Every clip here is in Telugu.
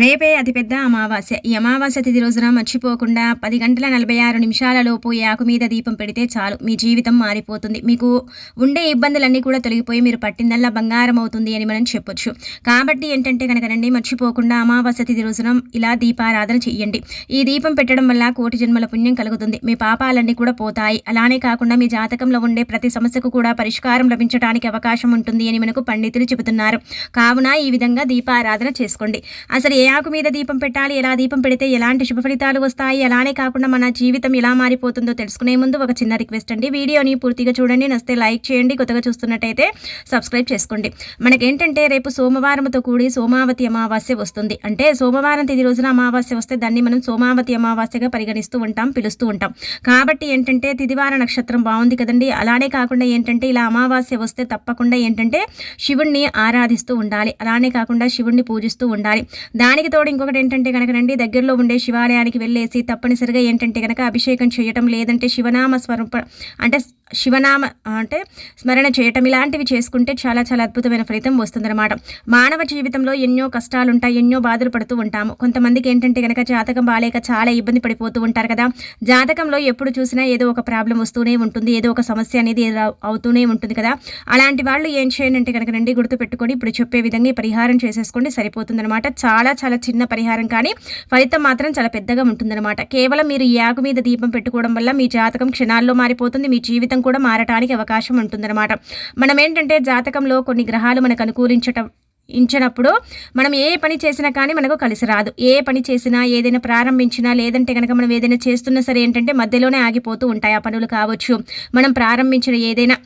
రేపే అతిపెద్ద అమావాస్య. ఈ అమావాస్య తిథి రోజున మర్చిపోకుండా పది గంటల నలభై ఆరు నిమిషాలలోపు ఈ ఆకు మీద దీపం పెడితే చాలు. మీ జీవితం మారిపోతుంది. మీకు ఉండే ఇబ్బందులన్నీ కూడా తొలగిపోయి మీరు పట్టిందల్లా బంగారం అవుతుంది అని మనం చెప్పొచ్చు. కాబట్టి ఏంటంటే కనుక రండి మర్చిపోకుండా అమావాస్య తిథి రోజున ఇలా దీపారాధన చెయ్యండి. ఈ దీపం పెట్టడం వల్ల కోటి జన్మల పుణ్యం కలుగుతుంది. మీ పాపాలన్నీ కూడా పోతాయి. అలానే కాకుండా మీ జాతకంలో ఉండే ప్రతి సమస్యకు కూడా పరిష్కారం లభించడానికి అవకాశం ఉంటుంది అని మనకు పండితులు చెబుతున్నారు. కావున ఈ విధంగా దీపారాధన చేసుకోండి. అసలు ఏ ఆకు మీద దీపం పెట్టాలి ఎలా దీపం పెడితే ఎలాంటి శుభ ఫలితాలు వస్తాయి అలానే కాకుండా మన జీవితం ఎలా మారిపోతుందో తెలుసుకునే ముందు ఒక చిన్న రిక్వెస్ట్ అండి. వీడియోని పూర్తిగా చూడండి నస్తే లైక్ చేయండి కొత్తగా చూస్తున్నట్టయితే సబ్స్క్రైబ్ చేసుకోండి. మనకేంటంటే రేపు సోమవారంతో కూడి సోమావతి అమావాస్య వస్తుంది. అంటే సోమవారం తిది రోజున అమావాస్య వస్తే దాన్ని మనం సోమావతి అమావాస్యగా పరిగణిస్తూ ఉంటాం పిలుస్తూ ఉంటాం. కాబట్టి ఏంటంటే తిదివార నక్షత్రం బాగుంది కదండి. అలానే కాకుండా ఏంటంటే ఇలా అమావాస్య వస్తే తప్పకుండా ఏంటంటే శివుణ్ణి ఆరాధిస్తూ ఉండాలి. అలానే కాకుండా శివుణ్ణి పూజిస్తూ ఉండాలి. దానికి తోడు ఇంకొకటి ఏంటంటే కనుక రండి దగ్గరలో ఉండే శివాలయానికి వెళ్ళేసి తప్పనిసరిగా ఏంటంటే కనుక అభిషేకం చేయటం లేదంటే శివనామ స్వరూప అంటే శివనామ అంటే స్మరణ చేయటం ఇలాంటివి చేసుకుంటే చాలా చాలా అద్భుతమైన ఫలితం వస్తుందన్నమాట. మానవ జీవితంలో ఎన్నో కష్టాలు ఉంటాయి ఎన్నో బాధలు పడుతూ ఉంటాము. కొంతమందికి ఏంటంటే కనుక జాతకం బాలేక చాలా ఇబ్బంది పడిపోతూ ఉంటారు కదా. జాతకంలో ఎప్పుడు చూసినా ఏదో ఒక ప్రాబ్లం వస్తూనే ఉంటుంది ఏదో ఒక సమస్య అనేది అవుతూనే ఉంటుంది కదా. అలాంటి వాళ్ళు ఏం చేయండి అంటే కనుక రండి గుర్తుపెట్టుకొని ఇప్పుడు చెప్పే విధంగా పరిహారం చేసేసుకోండి సరిపోతుందన్నమాట. చాలా చాలా చిన్న పరిహారం కానీ ఫలితం మాత్రం చాలా పెద్దగా ఉంటుందన్నమాట. కేవలం మీరు ఈ ఆకు మీద దీపం పెట్టుకోవడం వల్ల మీ జాతకం క్షణాల్లో మారిపోతుంది మీ జీవితం కూడా మారటానికి అవకాశం ఉంటుందన్నమాట. మనం ఏంటంటే జాతకంలో కొన్ని గ్రహాలు మనకు అనుకూలించటం ఇంచినప్పుడు మనం ఏ పని చేసినా కానీ మనకు కలిసి రాదు. ఏ పని చేసినా ఏదైనా ప్రారంభించినా లేదంటే కనుక మనం ఏదైనా చేస్తున్నా సరే ఏంటంటే మధ్యలోనే ఆగిపోతూ ఉంటాయి ఆ పనులు కావచ్చు. మనం ప్రారంభించిన ఏదైనా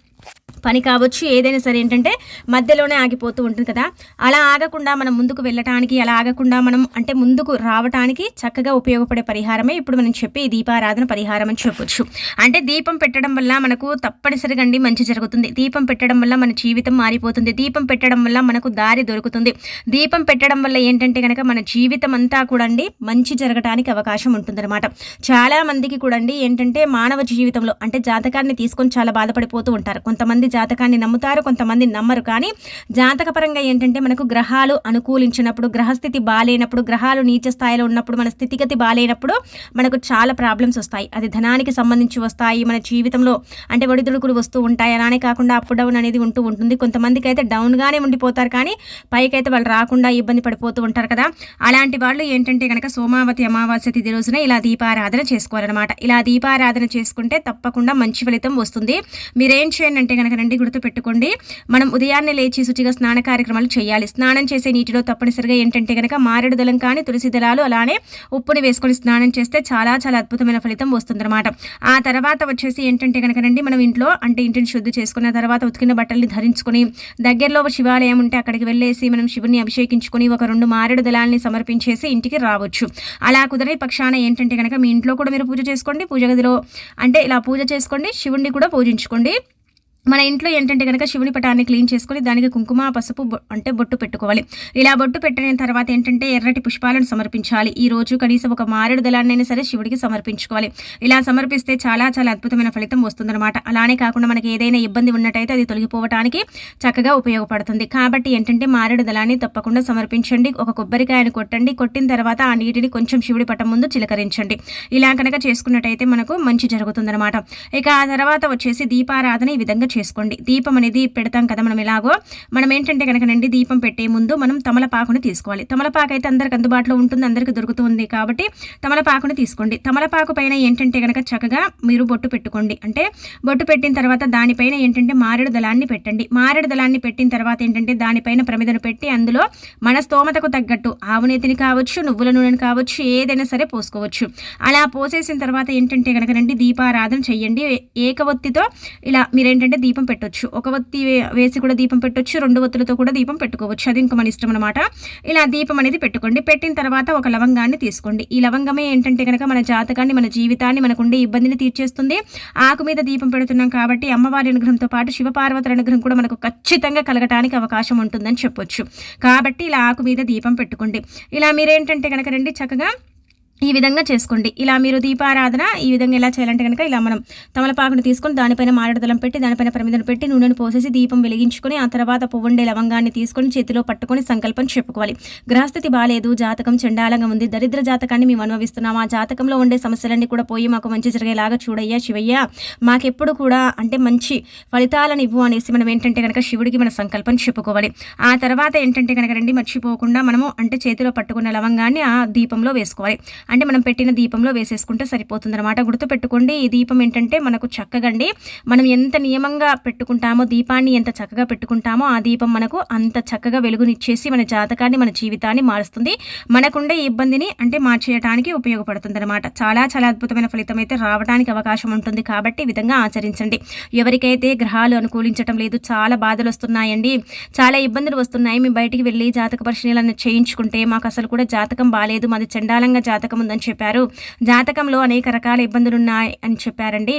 పని కావచ్చు ఏదైనా సరే ఏంటంటే మధ్యలోనే ఆగిపోతూ ఉంటుంది కదా. అలా ఆగకుండా మనం ముందుకు వెళ్ళటానికి అలా ఆగకుండా మనం అంటే ముందుకు రావటానికి చక్కగా ఉపయోగపడే పరిహారమే ఇప్పుడు మనం చెప్పి దీపారాధన పరిహారం అని చెప్పొచ్చు. అంటే దీపం పెట్టడం వల్ల మనకు తప్పనిసరిగా అండి మంచి జరుగుతుంది. దీపం పెట్టడం వల్ల మన జీవితం మారిపోతుంది. దీపం పెట్టడం వల్ల మనకు దారి దొరుకుతుంది. దీపం పెట్టడం వల్ల ఏంటంటే కనుక మన జీవితం అంతా కూడా అండి మంచి జరగటానికి అవకాశం ఉంటుందన్నమాట. చాలా మందికి కూడా అండి ఏంటంటే మానవ జీవితంలో అంటే జాతకాన్ని తీసుకొని చాలా బాధపడిపోతూ ఉంటారు. కొంతమంది జాతకాన్ని నమ్ముతారు కొంతమంది నమ్మరు. కానీ జాతకపరంగా ఏంటంటే మనకు గ్రహాలు అనుకూలించినప్పుడు గ్రహస్థితి బాగాలేనప్పుడు గ్రహాలు నీచ స్థాయిలో ఉన్నప్పుడు మన స్థితిగతి బాగాలేనప్పుడు మనకు చాలా ప్రాబ్లమ్స్ వస్తాయి. అది ధనానికి సంబంధించి వస్తాయి. మన జీవితంలో అంటే ఒడిదుడుకులు వస్తూ ఉంటాయి. అలానే కాకుండా అప్ డౌన్ అనేది ఉంటూ ఉంటుంది. కొంతమందికి అయితే డౌన్గానే ఉండిపోతారు. కానీ పైకైతే వాళ్ళు రాకుండా ఇబ్బంది పడిపోతూ ఉంటారు కదా. అలాంటి వాళ్ళు ఏంటంటే కనుక సోమావతి అమావాస్య తిథి రోజున ఇలా దీపారాధన చేసుకోవాలన్నమాట. ఇలా దీపారాధన చేసుకుంటే తప్పకుండా మంచి ఫలితం వస్తుంది. మీరేం చేయండి అంటే కనుక రండి గుర్తుపెట్టుకోండి. మనం ఉదయాన్నే లేచి శుచిగా స్నాన కార్యక్రమాలు చేయాలి. స్నానం చేసే నీటిలో తప్పనిసరిగా ఏంటంటే కనుక మారేడు దళం కానీ తులసి దళాలు అలానే ఉప్పుని వేసుకొని స్నానం చేస్తే చాలా చాలా అద్భుతమైన ఫలితం వస్తుందన్నమాట. ఆ తర్వాత వచ్చేసి ఏంటంటే కనుక రండి మనం ఇంట్లో అంటే ఇంటిని శుద్ధి చేసుకున్న తర్వాత ఉతికిన బట్టల్ని ధరించుకొని దగ్గరలో శివాలయం ఉంటే అక్కడికి వెళ్ళేసి మనం శివుని అభిషేకించుకొని ఒక రెండు మారేడు దళాలని సమర్పించేసి ఇంటికి రావచ్చు. అలా కుదరని పక్షాన ఏంటంటే కనుక మీ ఇంట్లో కూడా మీరు పూజ చేసుకోండి. పూజ గదిలో అంటే ఇలా పూజ చేసుకోండి. శివుణ్ణి కూడా పూజించుకోండి. మన ఇంట్లో ఏంటంటే కనుక శివుని పటాన్ని క్లీన్ చేసుకొని దానికి కుంకుమ పసుపు అంటే బొట్టు పెట్టుకోవాలి. ఇలా బొట్టు పెట్టిన తర్వాత ఏంటంటే ఎర్రటి పుష్పాలను సమర్పించాలి. ఈ రోజు కనీసం ఒక మారేడు దళాన్నైనా సరే శివుడికి సమర్పించుకోవాలి. ఇలా సమర్పిస్తే చాలా చాలా అద్భుతమైన ఫలితం వస్తుందన్నమాట. అలానే కాకుండా మనకి ఏదైనా ఇబ్బంది ఉన్నట్టయితే అది తొలగిపోవటానికి చక్కగా ఉపయోగపడుతుంది. కాబట్టి ఏంటంటే మారేడు దళాన్ని తప్పకుండా సమర్పించండి. ఒక కొబ్బరికాయను కొట్టండి. కొట్టిన తర్వాత ఆ నీటిని కొంచెం శివుడి పటం ముందు చిలకరించండి. ఇలా కనుక చేసుకున్నట్టయితే మనకు మంచి జరుగుతుందన్నమాట. ఇక ఆ తర్వాత వచ్చేసి దీపారాధన ఈ విధంగా చేసుకోండి. దీపం అనేది పెడతాం కదా మనం ఎలాగో. మనం ఏంటంటే కనుకనండి దీపం పెట్టే ముందు మనం తమలపాకుని తీసుకోవాలి. తమలపాకు అయితే అందరికి అందుబాటులో ఉంటుంది అందరికి దొరుకుతుంది కాబట్టి తమలపాకుని తీసుకోండి. తమలపాకు పైన ఏంటంటే కనుక చక్కగా మీరు బొట్టు పెట్టుకోండి. అంటే బొట్టు పెట్టిన తర్వాత దానిపైన ఏంటంటే మారేడు దళాన్ని పెట్టండి. మారేడు దళాన్ని పెట్టిన తర్వాత ఏంటంటే దానిపైన ప్రమిదను పెట్టి అందులో మన స్తోమతకు తగ్గట్టు ఆవునేతిని కావచ్చు నువ్వుల నూనెని కావచ్చు ఏదైనా సరే పోసుకోవచ్చు. అలా పోసేసిన తర్వాత ఏంటంటే కనుక రండి దీపారాధన చెయ్యండి. ఏకవత్తితో ఇలా మీరేంటంటే దీపం పెట్టొచ్చు. ఒక వత్తి వేసి కూడా దీపం పెట్టొచ్చు. రెండు వత్తులతో కూడా దీపం పెట్టుకోవచ్చు. అది ఇంకా మన ఇష్టం అనమాట ఇలా దీపం అనేది పెట్టుకోండి. పెట్టిన తర్వాత ఒక లవంగాన్ని తీసుకోండి. ఈ లవంగమే ఏంటంటే కనుక మన జాతకాన్ని మన జీవితాన్ని మనకుండే ఇబ్బందిని తీర్చేస్తుంది. ఆకు మీద దీపం పెడుతున్నాం కాబట్టి అమ్మవారి అనుగ్రహంతో పాటు శివపార్వతుల అనుగ్రహం కూడా మనకు ఖచ్చితంగా కలగటానికి అవకాశం ఉంటుందని చెప్పొచ్చు. కాబట్టి ఇలా ఆకు మీద దీపం పెట్టుకోండి. ఇలా మీరేంటంటే కనుక రండి చక్కగా ఈ విధంగా చేసుకోండి. ఇలా మీరు దీపారాధన ఈ విధంగా ఎలా చేయాలంటే కనుక ఇలా మనం తమలపాకును తీసుకొని దానిపైన మారడదలం పెట్టి దానిపైన ప్రమిదను పెట్టి నూనెను పోసేసి దీపం వెలిగించుకొని ఆ తర్వాత పువ్వుండే లవంగాన్ని తీసుకొని చేతిలో పట్టుకొని సంకల్పం చెప్పుకోవాలి. గ్రహస్థితి బాగాలేదు జాతకం చండాలంగా ఉంది. దరిద్ర జాతకాన్ని మేము అనుభవిస్తున్నాం. ఆ జాతకంలో ఉండే సమస్యలన్నీ కూడా పోయి మాకు మంచి జరిగేలాగా చూడయ్యా శివయ్య. మాకెప్పుడు కూడా అంటే మంచి ఫలితాలను ఇవ్వు అనేసి మనం ఏంటంటే కనుక శివుడికి మన సంకల్పం చెప్పుకోవాలి. ఆ తర్వాత ఏంటంటే కనుక రండి మర్చిపోకుండా మనము అంటే చేతిలో పట్టుకున్న లవంగాన్ని ఆ దీపంలో వేసుకోవాలి. అంటే మనం పెట్టిన దీపంలో వేసేసుకుంటే సరిపోతుంది అనమాట గుర్తుపెట్టుకోండి ఈ దీపం ఏంటంటే మనకు చక్కగండి మనం ఎంత నియమంగా పెట్టుకుంటామో దీపాన్ని ఎంత చక్కగా పెట్టుకుంటామో ఆ దీపం మనకు అంత చక్కగా వెలుగునిచ్చేసి మన జాతకాన్ని మన జీవితాన్ని మారుస్తుంది. మనకుండే ఇబ్బందిని అంటే మార్చేయడానికి ఉపయోగపడుతుంది అనమాట చాలా చాలా అద్భుతమైన ఫలితం అయితే రావడానికి అవకాశం ఉంటుంది కాబట్టి ఈ విధంగా ఆచరించండి. ఎవరికైతే గ్రహాలు అనుకూలించడం లేదు చాలా బాధలు వస్తున్నాయండి చాలా ఇబ్బందులు వస్తున్నాయి మేము బయటికి వెళ్ళి జాతక పరిశీలన చేయించుకుంటే మాకు అసలు కూడా జాతకం బాగాలేదు మాది చండాలంగా జాతకం జాతకం ఉందని చెప్పారు. జాతకంలో అనేక రకాల ఇబ్బందులు ఉన్నాయి అని చెప్పారండి.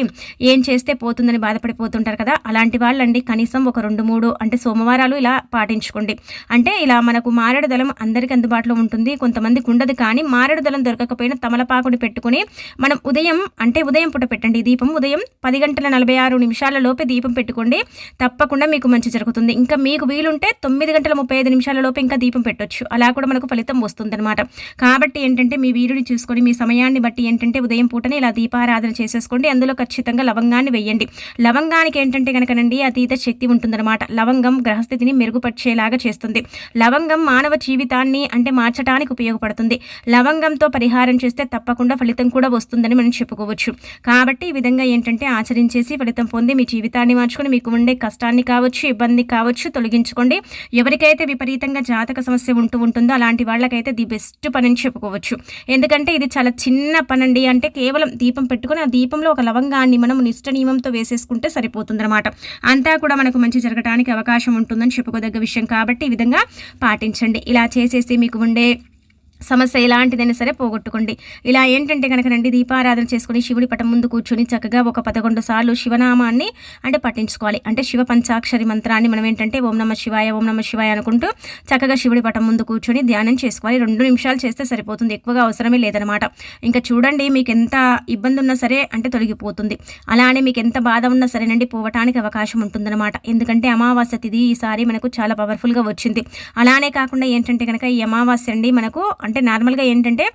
ఏం చేస్తే పోతుందని బాధపడిపోతుంటారు కదా అలాంటి వాళ్ళండి కనీసం ఒక రెండు మూడు అంటే సోమవారాలు ఇలా పాటించుకోండి. అంటే ఇలా మనకు మారేడు దళం అందరికీ అందుబాటులో ఉంటుంది. కొంతమందికి ఉండదు కానీ మారేడు దళం దొరకకపోయినా తమలపాకుని పెట్టుకుని మనం ఉదయం అంటే ఉదయం పూట పెట్టండి. దీపం ఉదయం పది గంటల నలభై ఆరు నిమిషాల లోపే దీపం పెట్టుకోండి. తప్పకుండా మీకు మంచి జరుగుతుంది. ఇంకా మీకు వీలుంటే తొమ్మిది గంటల ముప్పై ఐదు నిమిషాల లోపే ఇంకా దీపం పెట్టొచ్చు. అలా కూడా మనకు ఫలితం వస్తుందన్నమాట. కాబట్టి ఏంటంటే మీ వీరుని చూసుకోండి మీ సమయాన్ని బట్టి ఏంటంటే ఉదయం పూటనే ఇలా దీపారాధన చేసేసుకోండి. అందులో ఖచ్చితంగా లవంగాన్ని వేయండి. లవంగానికి ఏంటంటే కనుకనండి అతీత శక్తి ఉంటుందన్నమాట. లవంగం గ్రహస్థితిని మెరుగుపరిచేలాగా చేస్తుంది. లవంగం మానవ జీవితాన్ని అంటే మార్చడానికి ఉపయోగపడుతుంది. లవంగంతో పరిహారం చేస్తే తప్పకుండా ఫలితం కూడా వస్తుందని మనం చెప్పుకోవచ్చు. కాబట్టి ఈ విధంగా ఏంటంటే ఆచరించేసి ఫలితం పొంది మీ జీవితాన్ని మార్చుకొని మీకు ఉండే కష్టాన్ని కావచ్చు ఇబ్బంది కావచ్చు తొలగించుకోండి. ఎవరికైతే విపరీతంగా జాతక సమస్య ఉంటూ ఉంటుందో అలాంటి వాళ్ళకైతే ది బెస్ట్ పని అని చెప్పుకోవచ్చు. ఎందుకంటే ఎందుకంటే ఇది చాలా చిన్న పనండి. అంటే కేవలం దీపం పెట్టుకుని ఆ దీపంలో ఒక లవంగాన్ని మనం నిష్ట నియమంతో వేసేసుకుంటే సరిపోతుందన్నమాట. అంతా కూడా మనకు మంచి జరగడానికి అవకాశం ఉంటుందని చెప్పుకోదగ్గ విషయం. కాబట్టి ఈ విధంగా పాటించండి. ఇలా చేసేసి మీకు ఉండే సమస్య ఎలాంటిదైనా సరే పోగొట్టుకోండి. ఇలా ఏంటంటే కనుక రండి దీపారాధన చేసుకుని శివుడి పటం ముందు కూర్చొని చక్కగా ఒక పదకొండు సార్లు శివనామాన్ని అంటే పఠించుకోవాలి. అంటే శివ పంచాక్షరి మంత్రాన్ని మనం ఏంటంటే ఓం నమ శివాయ ఓం నమ శివాయ అనుకుంటూ చక్కగా శివుడి పటం ముందు కూర్చొని ధ్యానం చేసుకోవాలి. రెండు నిమిషాలు చేస్తే సరిపోతుంది. ఎక్కువగా అవసరమే లేదనమాట ఇంకా చూడండి మీకు ఎంత ఇబ్బంది ఉన్నా సరే అంటే తొలగిపోతుంది. అలానే మీకు ఎంత బాధ ఉన్నా సరేనండి పోవటానికి అవకాశం ఉంటుందన్నమాట. ఎందుకంటే అమావాస్య తిథి ఈసారి మనకు చాలా పవర్ఫుల్గా వచ్చింది. అలానే కాకుండా ఏంటంటే కనుక ఈ అమావాస్య అండి మనకు అంటే నార్మల్గా ఏంటంటే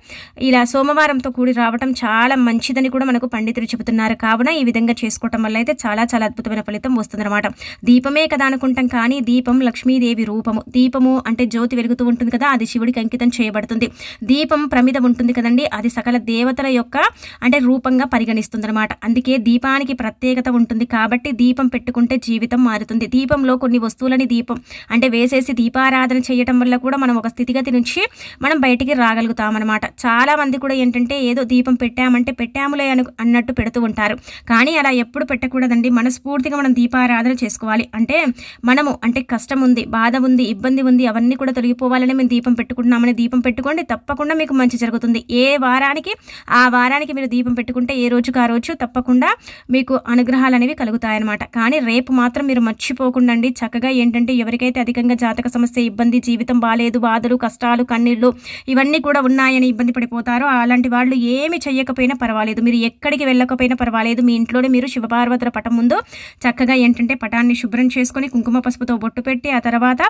ఇలా సోమవారంతో కూడి రావటం చాలా మంచిదని కూడా మనకు పండితులు చెబుతున్నారు. కావున ఈ విధంగా చేసుకోవటం వల్ల అయితే చాలా చాలా అద్భుతమైన ఫలితం వస్తుందన్నమాట. దీపమే కదా అనుకుంటాం కానీ దీపం లక్ష్మీదేవి రూపము. దీపము అంటే జ్యోతి వెలుగుతూ ఉంటుంది కదా అది శివుడికి అంకితం చేయబడుతుంది. దీపం ప్రమిద ఉంటుంది కదండి అది సకల దేవతల యొక్క అంటే రూపంగా పరిగణిస్తుంది అనమాట అందుకే దీపానికి ప్రత్యేకత ఉంటుంది కాబట్టి దీపం పెట్టుకుంటే జీవితం మారుతుంది. దీపంలో కొన్ని వస్తువులని దీపం అంటే వేసేసి దీపారాధన చేయటం వల్ల కూడా మనం ఒక స్థితిగతి నుంచి మనం బయట బయటికి రాగలుగుతామన్నమాట. చాలామంది కూడా ఏంటంటే ఏదో దీపం పెట్టామంటే పెట్టాములే అను అన్నట్టు పెడుతూ ఉంటారు. కానీ అలా ఎప్పుడు పెట్టకూడదండి. మనస్ఫూర్తిగా మనం దీపారాధన చేసుకోవాలి. అంటే మనము అంటే కష్టం ఉంది బాధ ఉంది ఇబ్బంది ఉంది అవన్నీ కూడా తొలగిపోవాలని మేము దీపం పెట్టుకుంటున్నామని దీపం పెట్టుకోండి. తప్పకుండా మీకు మంచి జరుగుతుంది. ఏ వారానికి ఆ వారానికి మీరు దీపం పెట్టుకుంటే ఏ రోజుకు ఆ రోజు తప్పకుండా మీకు అనుగ్రహాలు అనేవి కలుగుతాయన్నమాట. కానీ రేపు మాత్రం మీరు మర్చిపోకుండా చక్కగా ఏంటంటే ఎవరికైతే అధికంగా జాతక సమస్య ఇబ్బంది జీవితం బాగాలేదు బాధలు కష్టాలు కన్నీళ్ళు ఇవన్నీ కూడా ఉన్నాయని ఇబ్బంది పడిపోతారో అలాంటి వాళ్ళు ఏమి చెయ్యకపోయినా పర్వాలేదు. మీరు ఎక్కడికి వెళ్ళకపోయినా పర్వాలేదు. మీ ఇంట్లోనే మీరు శివపార్వతుల పటం ముందు చక్కగా ఏంటంటే పటాన్ని శుభ్రం చేసుకొని కుంకుమ పసుపుతో బొట్టు పెట్టి ఆ తర్వాత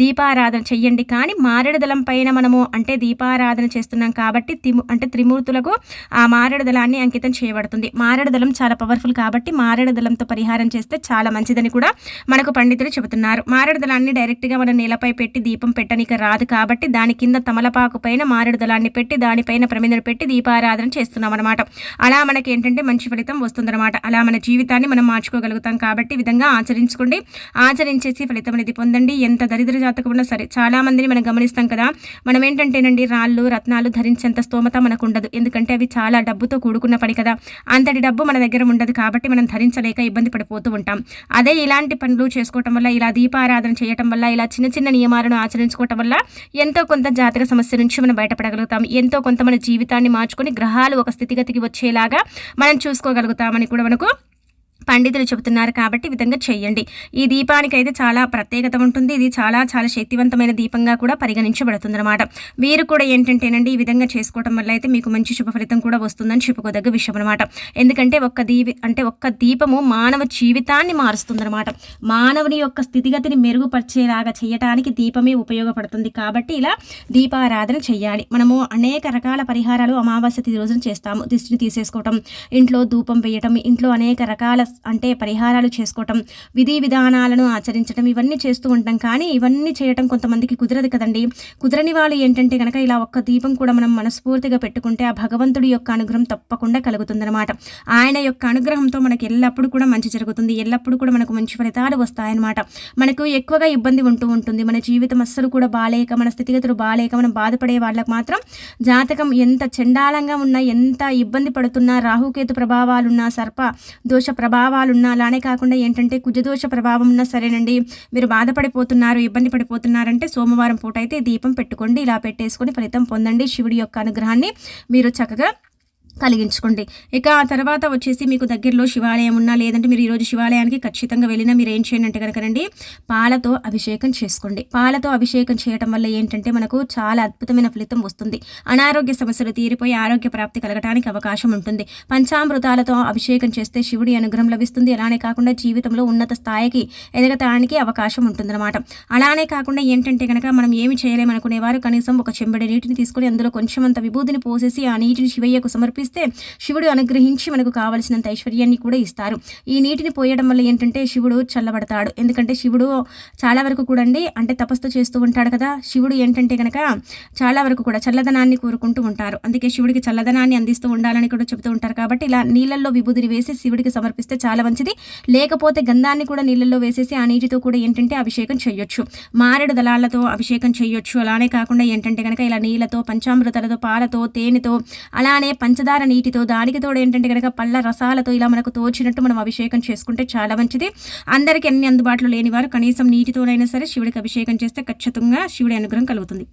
దీపారాధన చెయ్యండి. కానీ మారేడుదలం పైన మనము అంటే దీపారాధన చేస్తున్నాం కాబట్టి తిము అంటే త్రిమూర్తులకు ఆ మారేడుదలాన్ని అంకితం చేయబడుతుంది. మారేడుదలం చాలా పవర్ఫుల్ కాబట్టి మారేడుదలంతో పరిహారం చేస్తే చాలా మంచిదని కూడా మనకు పండితులు చెబుతున్నారు. మారేడుదలాన్ని డైరెక్ట్గా మనం నేలపై పెట్టి దీపం పెట్టనీకి రాదు కాబట్టి దాని కింద తమలపాకుపై పైన మారేడు దళాన్ని పెట్టి దానిపైన ప్రమిదను పెట్టి దీపారాధన చేస్తున్నాం అనమాట అలా మనకి ఏంటంటే మంచి ఫలితం వస్తుందన్నమాట. అలా మన జీవితాన్ని మనం మార్చుకోగలుగుతాం కాబట్టి విధంగా ఆచరించుకోండి. ఆచరించేసి ఫలితం అనేది పొందండి. ఎంత దరిద్ర జాతకం ఉన్నా సరే చాలా మందిని మనం గమనిస్తాం కదా. మనం ఏంటంటేనండి రాళ్ళు రత్నాలు ధరించేంత స్తోమత మనకు ఉండదు ఎందుకంటే అవి చాలా డబ్బుతో కూడుకున్న పని కదా. అంతటి డబ్బు మన దగ్గర ఉండదు కాబట్టి మనం ధరించలేక ఇబ్బంది పడిపోతూ ఉంటాం. అదే ఇలాంటి పనులు చేసుకోవటం వల్ల ఇలా దీపారాధన చేయటం వల్ల ఇలా చిన్న చిన్న నియమాలను ఆచరించుకోవటం వల్ల ఎంతో కొంత జాతక సమస్య నుంచి మనం బయటపడగలుగుతాం. ఎంతో కొంత మన జీవితాన్ని మార్చుకొని గ్రహాలు ఒక స్థితిగతికి వచ్చేలాగా మనం చూసుకోగలుగుతామని కూడా మనకు పండితులు చెబుతున్నారు కాబట్టి విధంగా చేయండి. ఈ దీపానికి అయితే చాలా ప్రత్యేకత ఉంటుంది. ఇది చాలా చాలా శక్తివంతమైన దీపంగా కూడా పరిగణించబడుతుంది అనమాట మీరు కూడా ఏంటంటేనండి ఈ విధంగా చేసుకోవడం వల్ల అయితే మీకు మంచి శుభ ఫలితం కూడా వస్తుందని చెప్పుకోదగ్గ విషయం అనమాట ఎందుకంటే ఒక్క దీపి అంటే ఒక్క దీపము మానవ జీవితాన్ని మారుస్తుందన్నమాట. మానవుని యొక్క స్థితిగతిని మెరుగుపరిచేలాగా చేయటానికి దీపమే ఉపయోగపడుతుంది కాబట్టి ఇలా దీపారాధన చేయాలి. మనము అనేక రకాల పరిహారాలు అమావాస్య తిరోజున రోజున చేస్తాము. దిష్టిని తీసేసుకోవటం ఇంట్లో ధూపం వేయటం ఇంట్లో అనేక రకాల అంటే పరిహారాలు చేసుకోవటం విధి విధానాలను ఆచరించడం ఇవన్నీ చేస్తూ ఉంటాం. కానీ ఇవన్నీ చేయటం కొంతమందికి కుదరదు కదండి. కుదరని వాళ్ళు ఏంటంటే కనుక ఇలా ఒక్క దీపం కూడా మనం మనస్ఫూర్తిగా పెట్టుకుంటే ఆ భగవంతుడి యొక్క అనుగ్రహం తప్పకుండా కలుగుతుందన్నమాట. ఆయన యొక్క అనుగ్రహంతో మనకి ఎల్లప్పుడూ కూడా మంచి జరుగుతుంది. ఎల్లప్పుడూ కూడా మనకు మంచి ఫలితాలు వస్తాయన్నమాట. మనకు ఎక్కువగా ఇబ్బంది ఉంటూ ఉంటుంది. మన జీవితం అస్సలు కూడా బాగాలేక మన స్థితిగతులు బాలేక మనం బాధపడే వాళ్ళకి మాత్రం జాతకం ఎంత చండాలంగా ఉన్నా ఎంత ఇబ్బంది పడుతున్నా రాహుకేతు ప్రభావాలున్నా సర్ప దోష ప్రభావం ప్రభావాలున్నా అలానే కాకుండా ఏంటంటే కుజదోష ప్రభావం ఉన్నా సరేనండి. మీరు బాధపడిపోతున్నారు ఇబ్బంది పడిపోతున్నారంటే సోమవారం పూట అయితే దీపం పెట్టుకోండి. ఇలా పెట్టేసుకొని ఫలితం పొందండి శివుడి యొక్క అనుగ్రహాన్ని. మీరు చక్కగా కలిగించుకోండి ఇక ఆ తర్వాత వచ్చేసి మీకు దగ్గరలో శివాలయం ఉన్నా లేదంటే మీరు ఈరోజు శివాలయానికి ఖచ్చితంగా వెళ్ళినా మీరు ఏం చేయండి అంటే కనుకనండి పాలతో అభిషేకం చేసుకోండి. పాలతో అభిషేకం చేయటం వల్ల ఏంటంటే మనకు చాలా అద్భుతమైన ఫలితం వస్తుంది. అనారోగ్య సమస్యలు తీరిపోయి ఆరోగ్య ప్రాప్తి కలగడానికి అవకాశం ఉంటుంది. పంచామృతాలతో అభిషేకం చేస్తే శివుడి అనుగ్రహం లభిస్తుంది. అలానే కాకుండా జీవితంలో ఉన్నత స్థాయికి ఎదగటానికి అవకాశం ఉంటుందన్నమాట. అలానే కాకుండా ఏంటంటే కనుక మనం ఏమి చేయలేమనుకునేవారు కనీసం ఒక చెంబడి నీటిని తీసుకొని అందులో కొంచెం అంత విభూతిని పోసేసి ఆ నీటిని శివయ్యకు సమర్పి సమర్పిస్తే శివుడు అనుగ్రహించి మనకు కావలసినంత ఐశ్వర్యాన్ని కూడా ఇస్తారు. ఈ నీటిని పోయడం వల్ల ఏంటంటే శివుడు చల్లబడతాడు. ఎందుకంటే శివుడు చాలా వరకు కూడా అండి అంటే తపస్సు చేస్తూ ఉంటాడు కదా. శివుడు ఏంటంటే కనుక చాలా వరకు కూడా చల్లదనాన్ని కోరుకుంటూ ఉంటారు. అందుకే శివుడికి చల్లదనాన్ని అందిస్తూ ఉండాలని కూడా చెబుతూ ఉంటారు కాబట్టి ఇలా నీళ్ళల్లో విభూదిని వేసి శివుడికి సమర్పిస్తే చాలా మంచిది. లేకపోతే గంధాన్ని కూడా నీళ్ళల్లో వేసేసి ఆ నీటితో కూడా ఏంటంటే అభిషేకం చేయొచ్చు. మారేడు దళాలతో అభిషేకం చేయొచ్చు. అలానే కాకుండా ఏంటంటే కనుక ఇలా నీళ్ళతో పంచామృతాలతో పాలతో తేనెతో అలానే పంచదార నీటితో దానికి తోడు ఏంటంటే కనుక పళ్ళ రసాలతో ఇలా మనకు తోచినట్టు మనం అభిషేకం చేసుకుంటే చాలా మంచిది. అందరికీ అన్ని అందుబాటులో లేని వారు కనీసం నీటితోనైనా సరే శివుడికి అభిషేకం చేస్తే ఖచ్చితంగా శివుడి అనుగ్రహం కలుగుతుంది.